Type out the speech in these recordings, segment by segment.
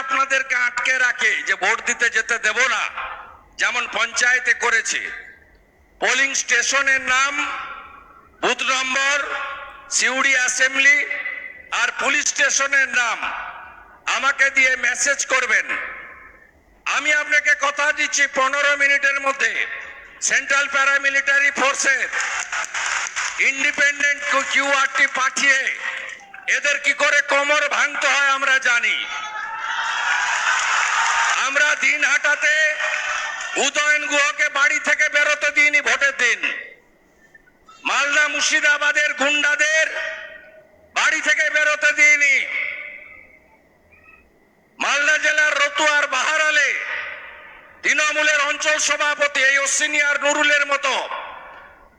আপনাদেরকে আটকে রাখে যে ভোট দিতে যেতে দেব না। যেমন পঞ্চায়েতে করেছে। পোলিং স্টেশনের নাম, বুথ নম্বর, সিউড়ি অ্যাসেম্বলি আর পুলিশ স্টেশনের নাম। আমাকে দিয়ে মেসেজ করবেন। আমি আপনাকে কথা দিচ্ছি পনেরো মিনিটের মধ্যে। সেন্ট্রাল প্যারামিলিটারি ফোর্সের ইন্ডিপেন্ডেন্ট কিউআরটি পাঠিয়ে এদের কি করে কোমর ভাঙতে হয় আমরা জানি। আমরা দিন হাটাতে উদয়ন গুহকে বাড়ি থেকে বেরোতে দিইনি ভোটের দিন। মালদা মুর্শিদাবাদের গুন্ডাদের বাড়ি থেকে বেরোতে দিইনি। মালদা জেলার রতুয়ার বাহারালে তৃণমূলের অঞ্চল সভাপতি এই অশ্বিনিয়ার নুরুলের মতো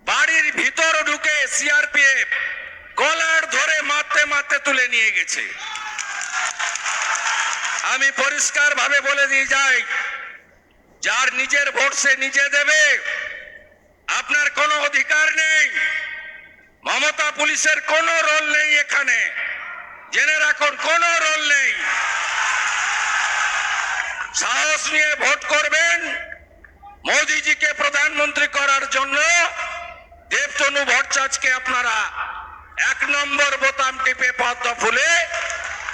বাড়ির ভিতর ঢুকে সিআরপিএফ কলার ধরে মারতে মারতে তুলে নিয়ে গেছে। আমি পরিষ্কার ভাবে বলে দিয়ে যাই, যার নিজের ভোট সে নিজে দেবে, আপনার কোনো অধিকার নেই, মমতা পুলিশের কোনো রোল নেই এখানে, জেনে রাখুন, কোনো রোল নেই। সাহস নিয়ে ভোট করবেন, মোদিজিকে প্রধানমন্ত্রী করার জন্য দেবতনু ভট্টাচার্যকে আপনারা এক নম্বর বোতাম টিপে পদ্ম ফুলে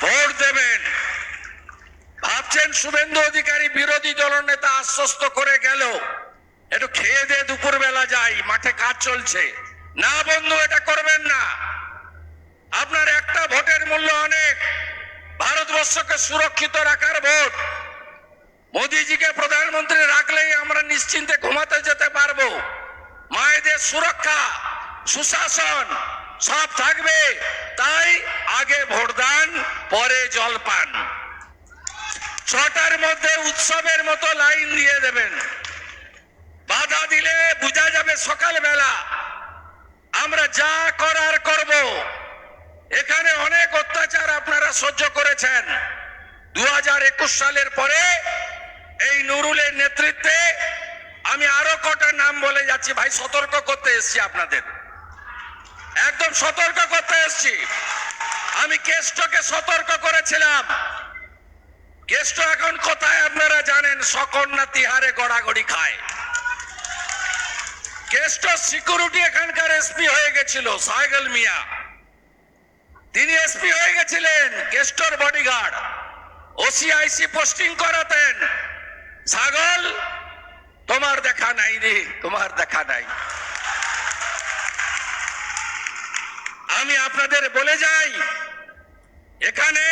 ভোট দেবেন। ভাবছেন শুভেন্দু অধিকারী বিরোধী দলনেতা আশ্বস্ত করে গেল। একটু খেয়ে দিয়ে দুপুর বেলা যাই, মাঠে কাজ চলছে। না, বন্ধু, এটা করবেন না। আপনার একটা ভোটের মূল্য অনেক। ভারতবর্ষকে সুরক্ষিত রাখার ভোট। মোদিজিকে প্রধানমন্ত্রী রাখলেই আমরা নিশ্চিন্তে ঘুমাতে যেতে পারব। মায়েদের সুরক্ষা, সুশাসন, সব থাকবে। তাই আগে ভোটদান, পরে জলপান। ছটার মধ্যে উৎসবের মতো লাইন দিয়ে দেবেন। বাধা দিলে বোঝা যাবে সকালবেলা। আমরা যা করার করব। এখানে অনেক অত্যাচার আপনারা সহ্য করেছেন। দু হাজার একুশ সালের পরে এই নুরুলের নেতৃত্বে আমি আরও কটা নাম বলে যাচ্ছি। ভাই, সতর্ক করতে এসেছি আপনাদের। একদম সতর্ক করতে এসেছি। আমি কেষ্টকে সতর্ক করেছিলাম। কেষ্ট এখন কোথায় আপনারা জানেন? সকন্যা তিহারে গড়াগড়ি খায়। কেষ্ট সিকিউরিটি এখানকার এসপি হয়ে গেছিল সাইকেল মিয়া। তিনি এসপি হয়ে গেছিলেন কেষ্টর বডিগার্ড ওসিআইসি পোস্টিং করাতেন। ছাগল, তোমার দেখা নাই রে, তোমার দেখা নাই। আমি আপনাদের বলে যাই, এখানে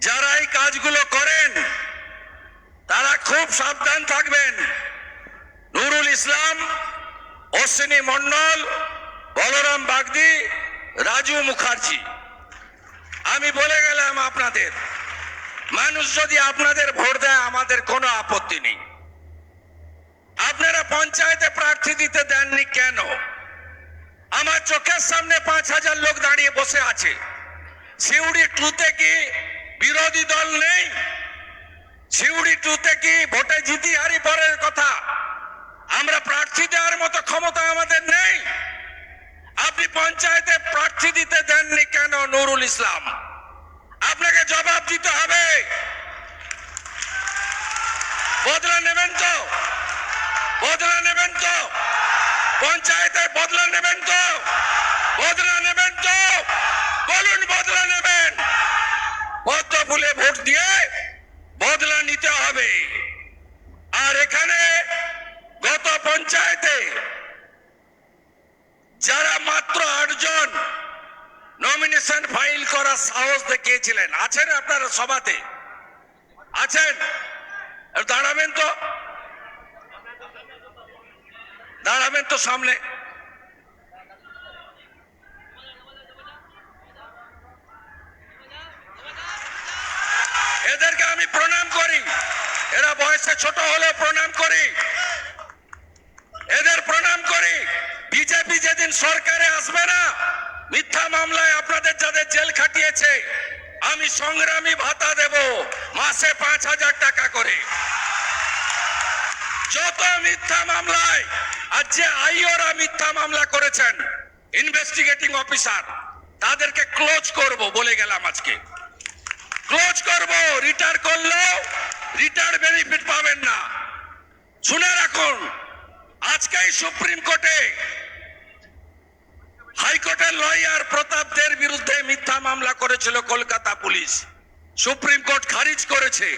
যারা এই কাজগুলো করেন, তারা খুব সাবধান থাকবেন। নুরুল ইসলাম, অশ্বিনী মন্ডল বলরাম বাগদি, রাজু মুখার্জি। আমি বলে গেলাম আপনাদের, মানুষ যদি আপনাদের ভোট দেয়, আমাদের কোনো আপত্তি নেই। আপনারা পঞ্চায়েতে প্রার্থী দিতে দেননি কেন? আমার চোখের সামনে পাঁচ হাজার লোক দাঁড়িয়ে বসে আছে। সিউড়ি টুতে কি বিরোধী দল নেই। সিউড়ি টুতে কি ভোটে জিতি হারি পরের কথা? আমরা প্রার্থী দেওয়ার মতো ক্ষমতা আমাদের নেই। আপনি পঞ্চায়েতে প্রার্থী দিতে দেননি কেন নুরুল ইসলাম? আপনাকে জবাব দিতে হবে। বদলা নেবেন তো। বদলা নেবেন তো। পঞ্চায়েতের বদলা নেবেন তো বদলা নেবেন তো বলুন বদলা নেবেন পদ্ম ফুলে ভোট দিয়ে বদলা নিতে হবে আর এখানে গত পঞ্চায়েতে যারা মাত্র আটজন নমিনেশন ফাইল করার সাহস দেখিয়েছিলেন। আছেন আপনারা সভাতে? আছেন? দাঁড়াবেন তো। দাঁড়াবেন তো সামনে। এদেরকে আমি প্রণাম করি। এরা বয়সে ছোট হলেও প্রণাম করি। এদের প্রণাম করি। বিজেপি যেদিন সরকারে আসবে না মিথ্যা মামলায় আপনাদের যাদের জেল খাটিয়েছে, আমি সংগ্রামী ভাতা দেব মাসে পাঁচ হাজার টাকা করে। যত মিথ্যা মামলায়, আর যে আইওরা মিথ্যা মামলা করেছেন ইনভেস্টিগেটিং অফিসার তাদেরকে ক্লোজ করব বলে গেলাম আজকে। ক্লোজ করব রিটায়ার করলেও রিটায়ার বেনিফিট পাবেন না। শুনে রাখুন, আজকেই সুপ্রিম কোর্টে হাইকোর্টের লয়ার প্রতাপদের বিরুদ্ধে মিথ্যা মামলা করেছিল কলকাতা পুলিশ। সুপ্রিম কোর্ট খারিজ করেছে।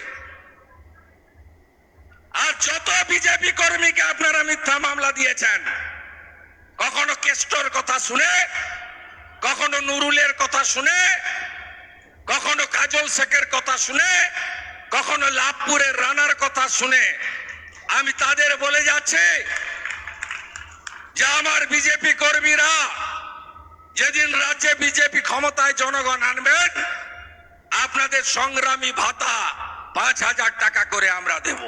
আর যত বিজেপি কর্মীকে আপনারা মিথ্যা মামলা দিয়েছেন, কখনো কেষ্টর কথা শুনে, কখনো নুরুলের কথা শুনে, কখনো কাজল শেখের কথা শুনে, কখনো লাভপুরের রানার কথা শুনে, আমি তাদের বলে যাচ্ছি যে আমার বিজেপি কর্মীরা যেদিন রাজ্যে বিজেপি ক্ষমতায় জনগণ আনবেন, আপনাদের সংগ্রামী ভাতা পাঁচ হাজার টাকা করে আমরা দেব।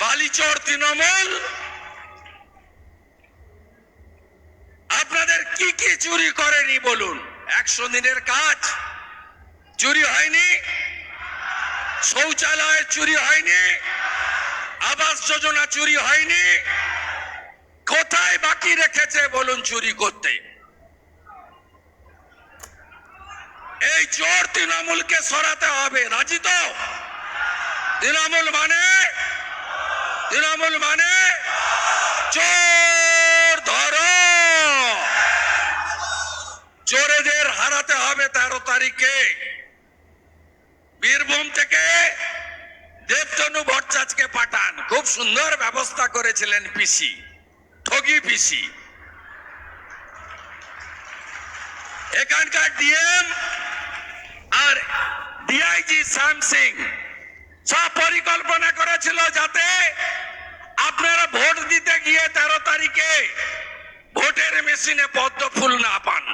বালিচর তৃণমূল, আপনাদের কি কি চুরি করেনি বলুন? একশো দিনের কাজ, চুরি হয়নি? শৌচালয় চুরি হয়নি? আবাস যোজনা চুরি হয়নি? কোথায় বাকি রেখেছে বলুন চুরি করতে? এই চোর তৃণমূলকে সরাতে হবে, রাজি তো? তৃণমূল মানে? তৃণমূল মানে? চোর ধরো! চোরেদের হারাতে হবে তেরো তারিখে। বীরভূম থেকে দেবতনু ভট্টাচার্যকে পাঠান। খুব সুন্দর ব্যবস্থা করেছিলেন পিসি। ঠগি পিসি। এখানকার ডিএম আর ডিআইজি শ্যাম সিং সব পরিকল্পনা করেছিল যাতে আপনারা ভোট দিতে গিয়ে তেরো তারিখে ভোটের মেশিনে পদ্ম ফুল না পান।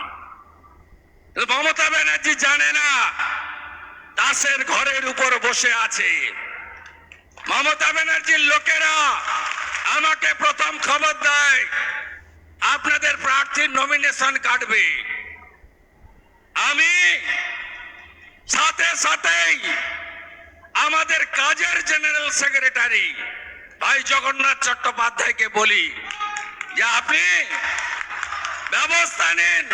মমতা ব্যানার্জি জানে না, দাসের ঘরের উপর বসে আছে। মমতা ব্যানার্জির লোকেরা আমাকে প্রথম খবর দেয়, আপনাদের প্রার্থীর নমিনেশন কাটবে। আমি সাথে সাথেই আমাদের কাজের জেনারেল সেক্রেটারি ভাই জগন্নাথ চট্টোপাধ্যায়কে বলি যে আপনি ব্যবস্থা নিন।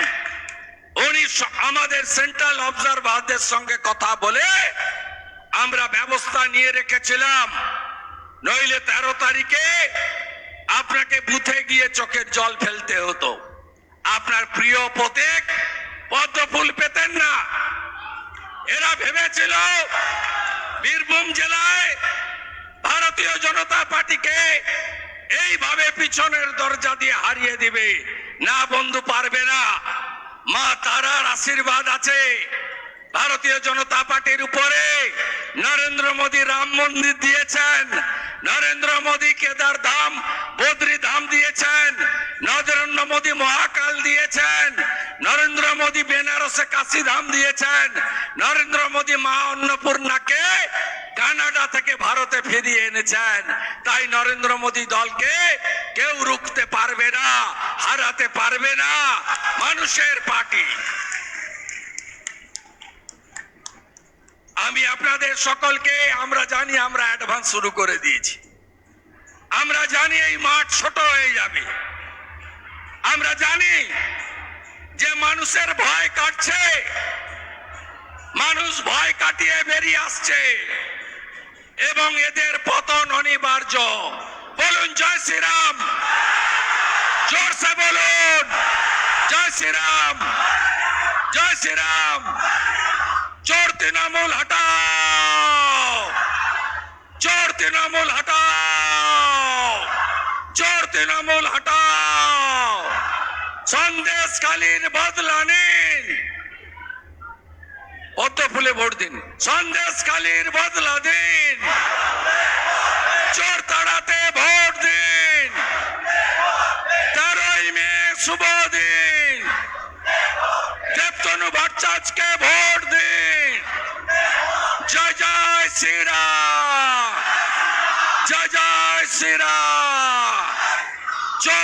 উনি আমাদের সেন্ট্রাল অবজারভারদের সঙ্গে কথা বলে আমরা ব্যবস্থা নিয়ে রেখেছিলাম। নইলে তেরো তারিখে আপনাকে বুথে গিয়ে চোখের জল ফেলতে হতো। আপনার প্রিয় প্রতীক পদ্ম ফুল পেতেন না। এরা ভেবেছিল বীরভূম জেলায় ভারতীয় জনতা পার্টিকে এইভাবে পিছনের দরজা দিয়ে হারিয়ে দিবে। না, বন্ধু, পারবে না। মা, তারার আশীর্বাদ আছে। ভারতীয় জনতা পার্টির উপরে নরেন্দ্র মোদী রাম মন্দির দিয়েছেন। নরেন্দ্র মোদী কেদার ধাম, বদ্রী ধাম দিয়েছেন নরেন্দ্র মোদী মহাকাল দিয়েছেন, নরেন্দ্র মোদী বেনারসে কাশী ধাম দিয়েছেন, নরেন্দ্র মোদী মা অন্নপূর্ণাকে কানাডা থেকে ভারতে ফিরিয়ে এনেছেন। তাই নরেন্দ্র মোদী দলকে কেউ রুখতে পারবে না, হারাতে পারবে না, মানুষের পার্টি। আমি আপনাদের সকলকে, আমরা জানি আমরা অ্যাডভান্স শুরু করে দিয়েছি। আমরা জানি এই মাঠ ছোট হয়ে যাবে। আমরা জানি যে মানুষের ভয় কাটছে। মানুষ ভয় কাটিয়ে বেরিয়ে আসছে। এবং এদের পতন অনিবার্য। বলুন, জয় শ্রীরাম। জোরসে বলুন। জয় শ্রীরাম। জয় শ্রীরাম। চোর তৃণমূল হটাও! চোর তৃণমূল হটাও! চোর তৃণমূল হটাও! সন্দেশ কালীর বদলা নিন! পদ্ম ফুলে ভোট দিন। সন্দেশ কালীর বদলা দিন! চোর তাড়াতে ভোট দিন! তেরোই মে শুভ